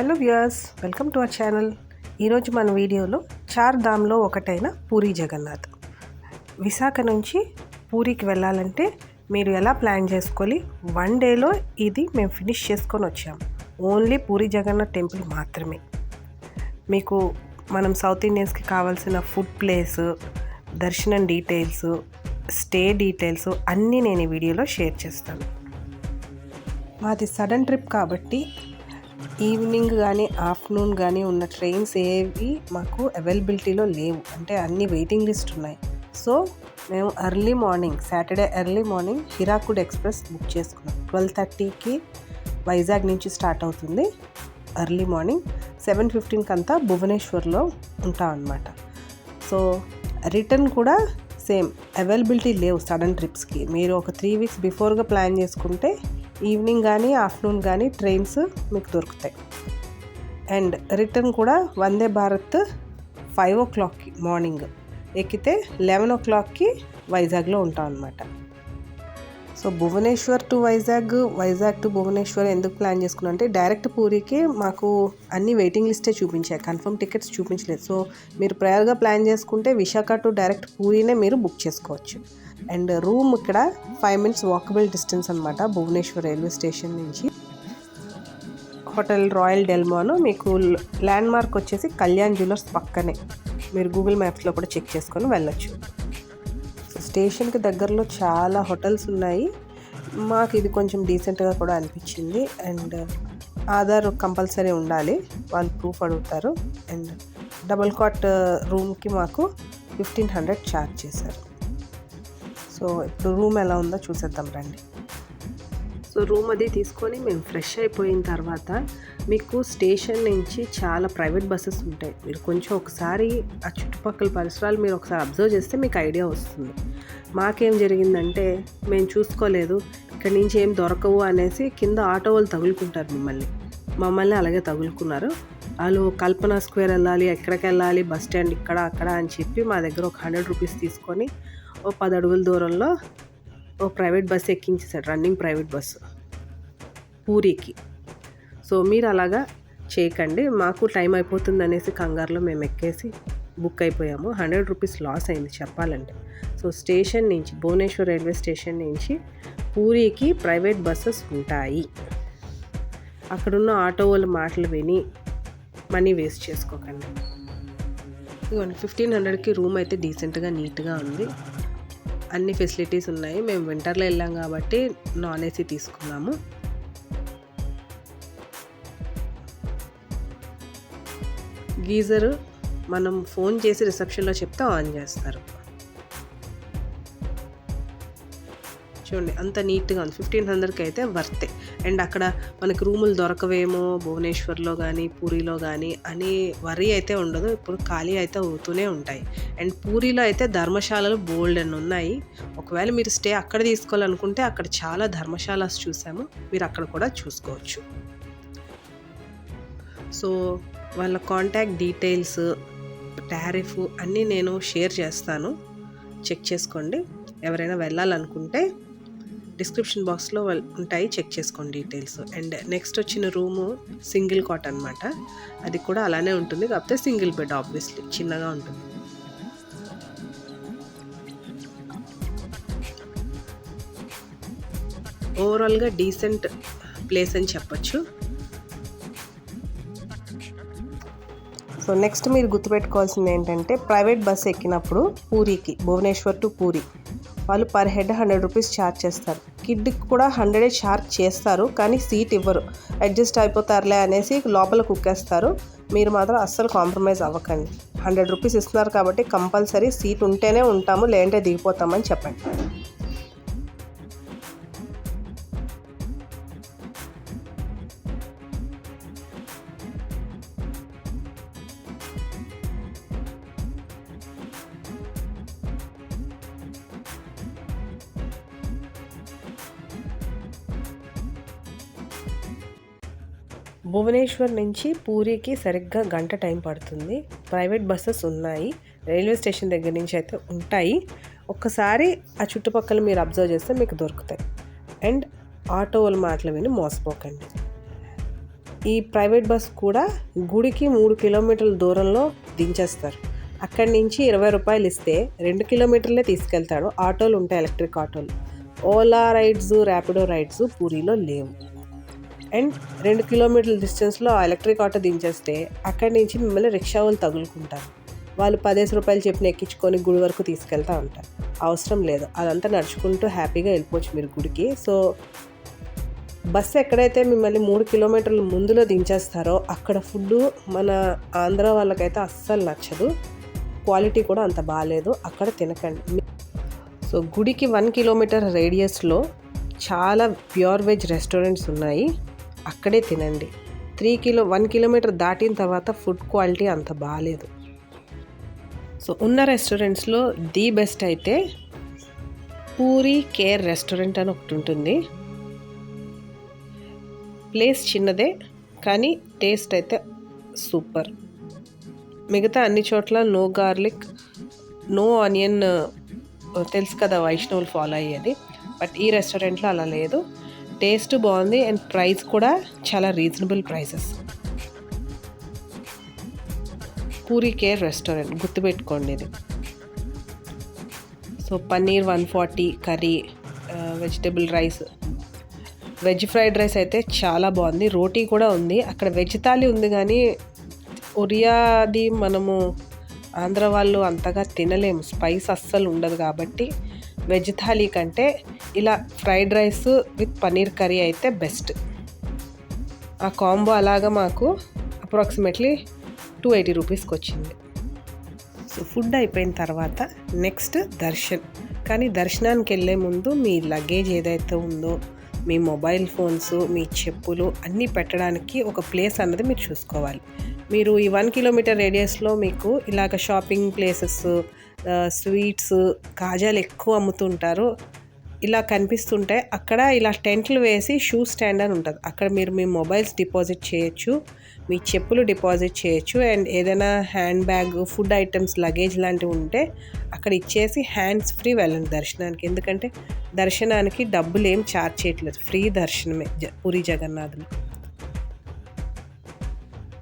Hello viewers welcome to our channel. ఈరోజు మన వీడియోలో చార్ ధామ్లో ఒకటైన పూరి జగన్నాథ్. విశాఖ నుంచి పూరికి వెళ్ళాలంటే మీరు ఎలా ప్లాన్ చేసుకోవాలి వన్ డేలో ఇది మేము ఫినిష్ చేసుకొని వచ్చాం. ఓన్లీ పూరి జగన్నాథ్ టెంపుల్ మాత్రమే. మీకు మనం సౌత్ ఇండియన్స్కి కావాల్సిన ఫుడ్ ప్లేస్ దర్శనం డీటెయిల్స్ స్టే డీటెయిల్స్ అన్నీ నేను ఈ వీడియోలో షేర్ చేస్తాను. మాది సడన్ ట్రిప్ కాబట్టి ఈవినింగ్ కానీ ఆఫ్టర్నూన్ కానీ ఉన్న ట్రైన్స్ ఏవి మాకు అవైలబిలిటీలో లేవు. అంటే అన్ని వెయిటింగ్ లిస్ట్ ఉన్నాయి. సో మేము early morning Saturday early morning Hirakud express book చేసుకున్నాం. ట్వెల్వ్ థర్టీకి వైజాగ్ నుంచి స్టార్ట్ అవుతుంది. ఎర్లీ మార్నింగ్ సెవెన్ ఫిఫ్టీన్కి అంతా భువనేశ్వర్లో ఉంటాం అన్నమాట. సో రిటర్న్ కూడా సేమ్. అవైలబిలిటీ లేవు సడన్ ట్రిప్స్కి. మీరు ఒక త్రీ వీక్స్ బిఫోర్గా ప్లాన్ చేసుకుంటే ఈవినింగ్ కానీ ఆఫ్టర్నూన్ కానీ ట్రైన్స్ మీకు దొరుకుతాయి. అండ్ రిటర్న్ కూడా వందే భారత్ ఫైవ్ ఓ క్లాక్కి మార్నింగ్. ఎక్కితే లెవెన్ ఓ క్లాక్కి వైజాగ్లో ఉంటాం అనమాట so Bhubaneswar to Vizag Vizag to Bhubaneswar ఎందుకు ప్లాన్ చేసుకున్నా అంటే డైరెక్ట్ పూరికి మాకు అన్ని వెయిటింగ్ లిస్టే చూపించాయి కన్ఫర్మ్ టికెట్స్ చూపించలేదు. సో మీరు ప్రయర్గా ప్లాన్ చేసుకుంటే విశాఖ టు డైరెక్ట్ పూరినే మీరు బుక్ చేసుకోవచ్చు. అండ్ రూమ్ ఇక్కడ ఫైవ్ మినిట్స్ వాకబుల్ డిస్టెన్స్ అనమాట భువనేశ్వర్ రైల్వే స్టేషన్ నుంచి. హోటల్ రాయల్ డెల్మోను మీకు ల్యాండ్ మార్క్ వచ్చేసి కళ్యాణ్ జ్యువెలర్స్ పక్కనే. మీరు గూగుల్ మ్యాప్స్లో కూడా చెక్ చేసుకొని వెళ్ళొచ్చు. స్టేషన్కి దగ్గరలో చాలా హోటల్స్ ఉన్నాయి. మాకు ఇది కొంచెం డీసెంట్గా కూడా అనిపించింది. అండ్ ఆధార్ కంపల్సరీ ఉండాలి. వాళ్ళు ప్రూఫ్ అడుగుతారు. అండ్ డబుల్ కాట్ రూమ్కి మాకు ఫిఫ్టీన్ హండ్రెడ్ ఛార్జ్ చేశారు. సో ఇప్పుడు రూమ్ ఎలా ఉందో చూసేద్దాం రండి. సో రూమ్ అది తీసుకొని మేము ఫ్రెష్ అయిపోయిన తర్వాత మీకు స్టేషన్ నుంచి చాలా ప్రైవేట్ బస్సెస్ ఉంటాయి. మీరు కొంచెం ఒకసారి ఆ చుట్టుపక్కల పరిసరాలు మీరు ఒకసారి అబ్జర్వ్ చేస్తే మీకు ఐడియా వస్తుంది. మాకేం జరిగిందంటే మేము చూసుకోలేదు ఇక్కడి నుంచి ఏం దొరకవు అనేసి కింద ఆటో వాళ్ళు తగులుకుంటారు మిమ్మల్ని. మమ్మల్ని అలాగే తగులుకున్నారు. వాళ్ళు కల్పన స్క్వేర్ వెళ్ళాలి ఎక్కడికి వెళ్ళాలి బస్ స్టాండ్ ఇక్కడ అక్కడ అని చెప్పి మా దగ్గర ఒక హండ్రెడ్ రూపీస్ తీసుకొని ఓ పది అడుగుల దూరంలో ఓ ప్రైవేట్ బస్ ఎక్కించేసాడు రన్నింగ్ ప్రైవేట్ బస్సు పూరికి. సో మీరు అలాగా చేయకండి మాకు టైం అయిపోతుంది అనేసి కంగారులో మేము ఎక్కేసి బుక్ అయిపోయాము. హండ్రెడ్ రూపీస్ లాస్ అయింది చెప్పాలంటే. సో స్టేషన్ నుంచి భువనేశ్వర్ రైల్వే స్టేషన్ నుంచి పూరికి ప్రైవేట్ బస్సెస్ ఉంటాయి. అక్కడున్న ఆటో వాళ్ళ మాటలు విని మనీ వేస్ట్ చేసుకోకండి. ఇదిగోండి ఫిఫ్టీన్ హండ్రెడ్కి రూమ్ అయితే డీసెంట్గా నీట్గా ఉంది. అన్ని ఫెసిలిటీస్ ఉన్నాయి. మేము వింటర్లో వెళ్ళాం కాబట్టి నాన్ ఏసీ తీసుకున్నాము. గీజరు మనం ఫోన్ చేసి రిసెప్షన్లో చెప్తే ఆన్ చేస్తారు. చూడండి అంత నీట్గా ఉంది. ఫిఫ్టీన్ హండ్రెడ్కి అయితే వర్తే. అండ్ అక్కడ మనకి రూములు దొరకవేమో భువనేశ్వర్లో కానీ పూరిలో కానీ అని వరి అయితే ఉండదు. ఇప్పుడు ఖాళీ అయితే అవుతూనే ఉంటాయి. అండ్ పూరిలో అయితే ధర్మశాలలు బోల్డ్ అని ఉన్నాయి. ఒకవేళ మీరు స్టే అక్కడ తీసుకోవాలనుకుంటే అక్కడ చాలా ధర్మశాలాస్ చూసాము. మీరు అక్కడ కూడా చూసుకోవచ్చు. సో వాళ్ళ కాంటాక్ట్ డీటెయిల్స్ టారిఫ్ అన్నీ నేను షేర్ చేస్తాను. చెక్ చేసుకోండి. ఎవరైనా వెళ్ళాలనుకుంటే డిస్క్రిప్షన్ బాక్స్లో ఉంటాయి. చెక్ చేసుకోండి డీటెయిల్స్ అండ్ నెక్స్ట్ వచ్చిన రూము సింగిల్ కాట్ అనమాట అది కూడా అలానే ఉంటుంది. కాకపోతే సింగిల్ బెడ్ ఆబ్వియస్లీ చిన్నగా ఉంటుంది. ఓవరాల్గా డీసెంట్ ప్లేస్ అని చెప్పచ్చు. సో నెక్స్ట్ మీరు గుర్తుపెట్టుకోవాల్సింది ఏంటంటే ప్రైవేట్ బస్సు ఎక్కినప్పుడు పూరికి భువనేశ్వర్ టు పూరి వాళ్ళు per head hundred rupees charge చేస్తారు. కిడ్కి కూడా హండ్రెడే షార్ప్ చేస్తారు కానీ సీట్ ఇవ్వరు. అడ్జస్ట్ అయిపోతారులే అనేసి లోపల కుక్కేస్తారు. మీరు మాత్రం అస్సలు కాంప్రమైజ్ అవ్వకండి. హండ్రెడ్ రూపీస్ ఇస్తున్నారు కాబట్టి కంపల్సరీ సీట్ ఉంటేనే ఉంటాము లేదంటే దిగిపోతామని చెప్పండి. భువనేశ్వర్ నుంచి పూరికి సరిగ్గా గంట టైం పడుతుంది. ప్రైవేట్ బస్సెస్ ఉన్నాయి. రైల్వే స్టేషన్ దగ్గర నుంచి అయితే ఉంటాయి. ఒక్కసారి ఆ చుట్టుపక్కల మీరు అబ్జర్వ్ చేస్తే మీకు దొరుకుతాయి. అండ్ ఆటో వాళ్ళ మాటలు విని మోసపోకండి. ఈ ప్రైవేట్ బస్ కూడా గుడికి మూడు కిలోమీటర్ల దూరంలో దించేస్తారు. అక్కడి నుంచి ఇరవై రూపాయలు ఇస్తే రెండు కిలోమీటర్లే తీసుకెళ్తాడు. ఆటోలు ఉంటాయి ఎలక్ట్రిక్ ఆటోలు. ఓలా రైడ్స్ ర్యాపిడో రైడ్స్ పూరిలో లేవు. అండ్ రెండు కిలోమీటర్ల డిస్టెన్స్లో ఆ ఎలక్ట్రిక్ ఆటో దించేస్తే అక్కడి నుంచి మిమ్మల్ని రిక్షా వాళ్ళు తగులుకుంటారు. వాళ్ళు పదేసి రూపాయలు చెప్పిన ఎక్కించుకొని గుడి వరకు తీసుకెళ్తా ఉంటారు. అవసరం లేదు. అదంతా నడుచుకుంటూ హ్యాపీగా వెళ్ళిపోవచ్చు మీరు గుడికి. సో బస్సు ఎక్కడైతే మిమ్మల్ని మూడు కిలోమీటర్ల ముందులో దించేస్తారో అక్కడ ఫుడ్ మన ఆంధ్ర వాళ్ళకైతే అస్సలు నచ్చదు. క్వాలిటీ కూడా అంత బాగాలేదు అక్కడ తినకండి. సో గుడికి వన్ కిలోమీటర్ రేడియస్లో చాలా ప్యూర్ వెజ్ రెస్టారెంట్స్ ఉన్నాయి. అక్కడే తినండి. త్రీ కిలో వన్ కిలోమీటర్ దాటిన తర్వాత ఫుడ్ క్వాలిటీ అంత బాగాలేదు సో ఉన్న రెస్టారెంట్స్లో ది బెస్ట్ అయితే పూరి కేర్ రెస్టారెంట్ అని ఒకటి ఉంటుంది. ప్లేస్ చిన్నదే కానీ టేస్ట్ అయితే సూపర్. మిగతా అన్ని చోట్ల నో గార్లిక్ నో ఆనియన్ తెలుసు కదా వైష్ణవులు ఫాలో అయ్యేది బట్ ఈ రెస్టారెంట్లో అలా లేదు. టేస్ట్ బాగుంది అండ్ ప్రైస్ కూడా చాలా reasonable prices. Puri care restaurant గుర్తుపెట్టుకోండి ఇది. So paneer one forty curry vegetable rice. Veg fried rice అయితే చాలా బాగుంది రోటీ కూడా ఉంది. అక్కడ వెజ్ థాలీ ఉంది కానీ ఒరియాది మనము ఆంధ్ర వాళ్ళు అంతగా తినలేము స్పైస్ అస్సలు ఉండదు కాబట్టి వెజ్ థాలీ కంటే ఇలా fried rice with paneer curry అయితే బెస్ట్. ఆ కాంబో అలాగా మాకు అప్రాక్సిమేట్లీ టూ ఎయిటీ రూపీస్కి వచ్చింది. సో ఫుడ్ అయిపోయిన తర్వాత నెక్స్ట్ దర్శన్. కానీ దర్శనానికి వెళ్ళే ముందు మీ లగేజ్ ఏదైతే ఉందో మీ మొబైల్ ఫోన్స్ మీ చెప్పులు అన్నీ పెట్టడానికి ఒక ప్లేస్ అన్నది మీరు చూసుకోవాలి. మీరు ఈ వన్ కిలోమీటర్ రేడియస్లో మీకు ఇలాగ షాపింగ్ ప్లేసెస్ స్వీట్స్ కాజాలు ఎక్కువ అమ్ముతుంటారు. ఇలా కనిపిస్తుంటే అక్కడ ఇలా టెంట్లు వేసి షూ స్టాండ్ అని ఉంటుంది. అక్కడ మీరు మీ మొబైల్స్ డిపాజిట్ చేయొచ్చు మీ చెప్పులు డిపాజిట్ చేయొచ్చు. అండ్ ఏదైనా hand bag food items luggage లాంటివి ఉంటే అక్కడ ఇచ్చేసి హ్యాండ్స్ ఫ్రీ వెళ్ళండి దర్శనానికి. ఎందుకంటే దర్శనానికి డబ్బులు ఏం ఛార్జ్ చేయట్లేదు. ఫ్రీ దర్శనమే జ పూరి జగన్నాథులు.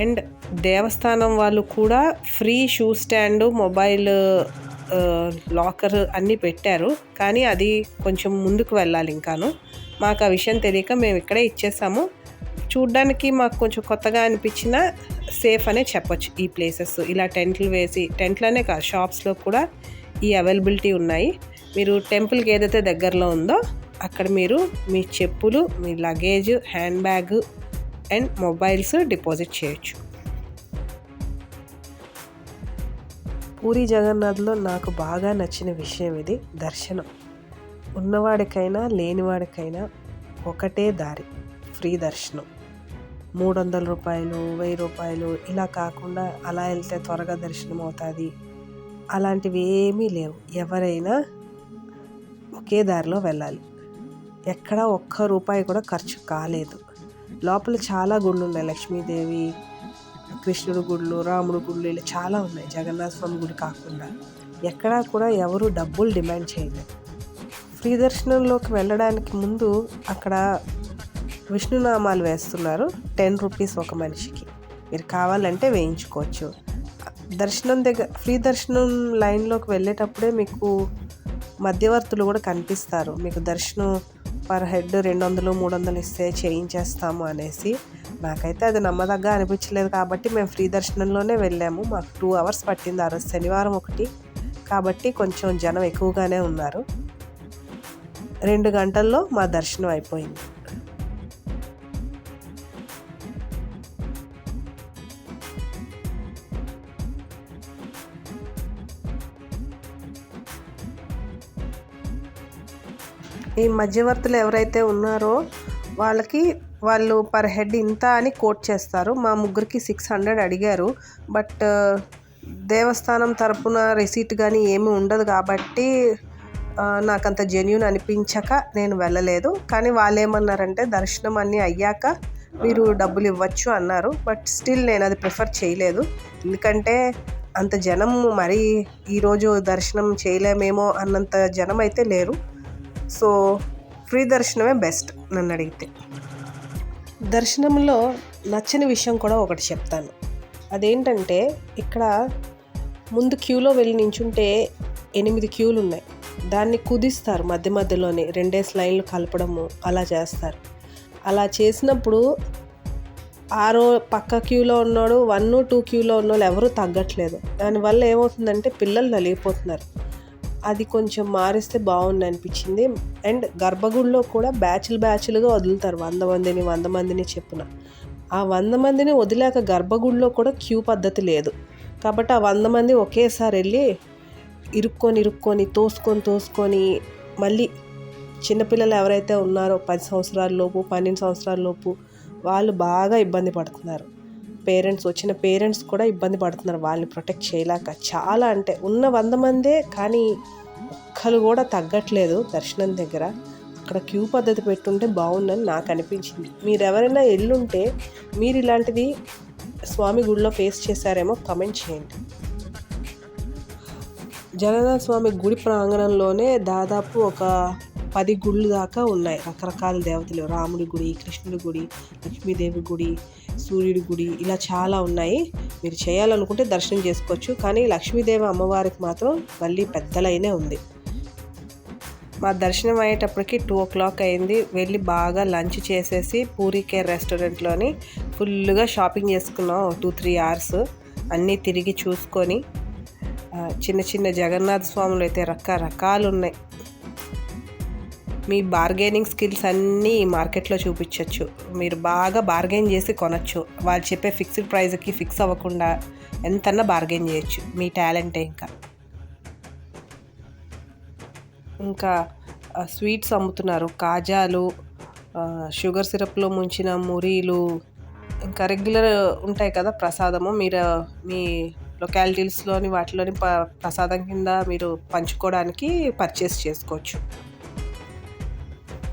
అండ్ దేవస్థానం వాళ్ళు కూడా free shoe stand mobile locker అన్నీ పెట్టారు. కానీ అది కొంచెం ముందుకు వెళ్ళాలి ఇంకాను. మాకు ఆ విషయం తెలియక మేము ఇక్కడే ఇచ్చేసాము. చూడ్డానికి మాకు కొంచెం కొత్తగా అనిపించిన సేఫ్ అనే చెప్పొచ్చు ఈ ప్లేసెస్. ఇలా టెంట్లు వేసి టెంట్లోనే కాదు షాప్స్లో కూడా ఈ అవైలబిలిటీ ఉన్నాయి. మీరు టెంపుల్కి ఏదైతే దగ్గరలో ఉందో అక్కడ మీరు మీ చెప్పులు మీ luggage handbag and mobiles deposit చేయొచ్చు. పూరి జగన్నాథ్లో నాకు బాగా నచ్చిన విషయం ఇది దర్శనం. ఉన్నవాడికైనా లేనివాడికైనా ఒకటే దారి ఫ్రీ దర్శనం. మూడు వందల రూపాయలు వెయ్యి రూపాయలు ఇలా కాకుండా అలా వెళ్తే త్వరగా దర్శనం అవుతుంది. అలాంటివి ఏమీ లేవు. ఎవరైనా ఒకే దారిలో వెళ్ళాలి. ఎక్కడ ఒక్క రూపాయి కూడా ఖర్చు కాలేదు. లోపల చాలా గుళ్ళు ఉన్నాయి లక్ష్మీదేవి కృష్ణుడు గుళ్ళు రాముడు గుళ్ళు ఇలా చాలా ఉన్నాయి. జగన్నాథ స్వామి గుడి కాకుండా ఎక్కడా కూడా ఎవరు డబ్బులు డిమాండ్ చేయలేదు. ఫ్రీ దర్శనంలోకి వెళ్ళడానికి ముందు అక్కడ విష్ణునామాలు వేస్తున్నారు. టెన్ రూపీస్ ఒక మనిషికి. మీరు కావాలంటే వేయించుకోవచ్చు. దర్శనం దగ్గర ఫ్రీ దర్శనం లైన్లోకి వెళ్ళేటప్పుడే మీకు మధ్యవర్తులు కూడా కనిపిస్తారు. మీకు దర్శనం పర్ హెడ్ రెండు వందలు మూడు వందలు ఇస్తే చేయించేస్తాము అనేసి నాకైతే అది నమ్మదగ్గ అనిపించలేదు కాబట్టి మేము ఫ్రీ దర్శనంలోనే వెళ్ళాము. మాకు టూ అవర్స్ పట్టింది. ఆ రోజు శనివారం ఒకటి. కాబట్టి కొంచెం జనం ఎక్కువగానే ఉన్నారు. రెండు గంటల్లో మా దర్శనం అయిపోయింది. ఈ మధ్యవర్తులు ఎవరైతే ఉన్నారో వాళ్ళకి వాళ్ళు పర్ హెడ్ ఇంత అని కోట్ చేస్తారు. మా ముగ్గురికి సిక్స్ హండ్రెడ్ అడిగారు. బట్ దేవస్థానం తరపున రిసీట్ కానీ ఏమీ ఉండదు కాబట్టి నాకు అంత జెన్యున్ అనిపించక నేను వెళ్ళలేదు. కానీ వాళ్ళు ఏమన్నారంటే దర్శనం అన్నీ అయ్యాక మీరు డబ్బులు ఇవ్వచ్చు అన్నారు. బట్ స్టిల్ నేను అది ప్రిఫర్ చేయలేదు. ఎందుకంటే అంత జనం మరీ ఈరోజు దర్శనం చేయలేమేమో అన్నంత జనం అయితే లేరు. సో ఫ్రీ దర్శనమే బెస్ట్ నన్ను అడిగితే. దర్శనంలో నచ్చని విషయం కూడా ఒకటి చెప్తాను. అదేంటంటే ఇక్కడ ముందు క్యూలో వెళ్ళి నించుంటే ఎనిమిది క్యూలు ఉన్నాయి దాన్ని కుదిస్తారు మధ్య మధ్యలోనే రెండేసి లైన్లు కలపడము అలా చేస్తారు. అలా చేసినప్పుడు ఆరో పక్క క్యూలో ఉన్నాడు వన్ టూ క్యూలో ఉన్న వాళ్ళు ఎవరూ తగ్గట్లేదు. దానివల్ల ఏమవుతుందంటే పిల్లలు నలిగిపోతున్నారు. అది కొంచెం మారిస్తే బాగుంది అనిపించింది అండ్ గర్భగుడిలో కూడా బ్యాచ్లు బ్యాచ్లుగా వదులుతారు. వంద మందిని వంద మందిని చెప్పున. ఆ వంద మందిని వదిలేక గర్భగుడిలో కూడా క్యూ పద్ధతి లేదు. కాబట్టి ఆ వంద మంది ఒకేసారి వెళ్ళి ఇరుక్కొని ఇరుక్కొని తోసుకొని తోసుకొని మళ్ళీ చిన్నపిల్లలు ఎవరైతే ఉన్నారో పది సంవత్సరాల లోపు పన్నెండు సంవత్సరాల లోపు వాళ్ళు బాగా ఇబ్బంది పడుతున్నారు. పేరెంట్స్ వచ్చిన పేరెంట్స్ కూడా ఇబ్బంది పడుతున్నారు. వాళ్ళని ప్రొటెక్ట్ చేయలేక. చాలా అంటే ఉన్న వంద మందే కానీ ఒక్కరు కూడా తగ్గట్లేదు దర్శనం దగ్గర. అక్కడ క్యూ పద్ధతి పెట్టుంటే బాగుందని నాకు అనిపించింది. మీరు ఎవరైనా ఎల్లుంటే మీరు ఇలాంటిది స్వామి గుడిలో ఫేస్ చేశారేమో కమెంట్ చేయండి. జగన్నాథ స్వామి గుడి ప్రాంగణంలోనే దాదాపు ఒక పది గుళ్ళు దాకా ఉన్నాయి. రకరకాల దేవతలు రాముడి గుడి కృష్ణుడి గుడి లక్ష్మీదేవి గుడి సూర్యుడి గుడి ఇలా చాలా ఉన్నాయి. మీరు చేయాలనుకుంటే దర్శనం చేసుకోవచ్చు. కానీ లక్ష్మీదేవి అమ్మవారికి మాత్రం మళ్ళీ పెద్దలైనే ఉంది. మా దర్శనం అయ్యేటప్పటికి టూ ఓ క్లాక్ అయింది. వెళ్ళి బాగా లంచ్ చేసేసి పూరి కేర్ రెస్టారెంట్లోని ఫుల్గా షాపింగ్ చేసుకున్నాం. టూ త్రీ అవర్స్ అన్నీ తిరిగి చూసుకొని చిన్న చిన్న జగన్నాథ స్వాములు అయితే రకరకాలు ఉన్నాయి. మీ బార్గెనింగ్ స్కిల్స్ అన్నీ ఈ మార్కెట్లో చూపించవచ్చు మీరు బాగా బార్గెన్ చేసి కొనచ్చు. వాళ్ళు చెప్పే ఫిక్స్డ్ ప్రైస్కి ఫిక్స్ అవ్వకుండా ఎంతన్నా బార్గెన్ చేయొచ్చు. మీ టాలెంటే ఇంకా. ఇంకా స్వీట్స్ అమ్ముతున్నారు. కాజాలు షుగర్ సిరప్లో ముంచిన మురీలు ఇంకా రెగ్యులర్ ఉంటాయి కదా ప్రసాదము. మీరు మీ లొకాలిటీస్లోని వాటిలోని ప ప్రసాదం కింద మీరు పంచుకోవడానికి పర్చేస్ చేసుకోవచ్చు.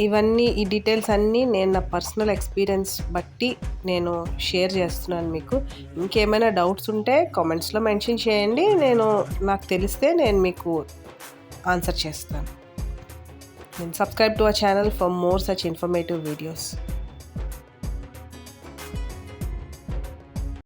ఇవన్నీ ఈ డీటెయిల్స్ అన్నీ నేను నా పర్సనల్ ఎక్స్పీరియన్స్ బట్టి నేను షేర్ చేస్తున్నాను మీకు. ఇంకేమైనా డౌట్స్ ఉంటే కామెంట్స్లో మెన్షన్ చేయండి. నేను నాకు తెలిస్తే నేను మీకు ఆన్సర్ చేస్తాను. and subscribe to our channel for more such informative videos.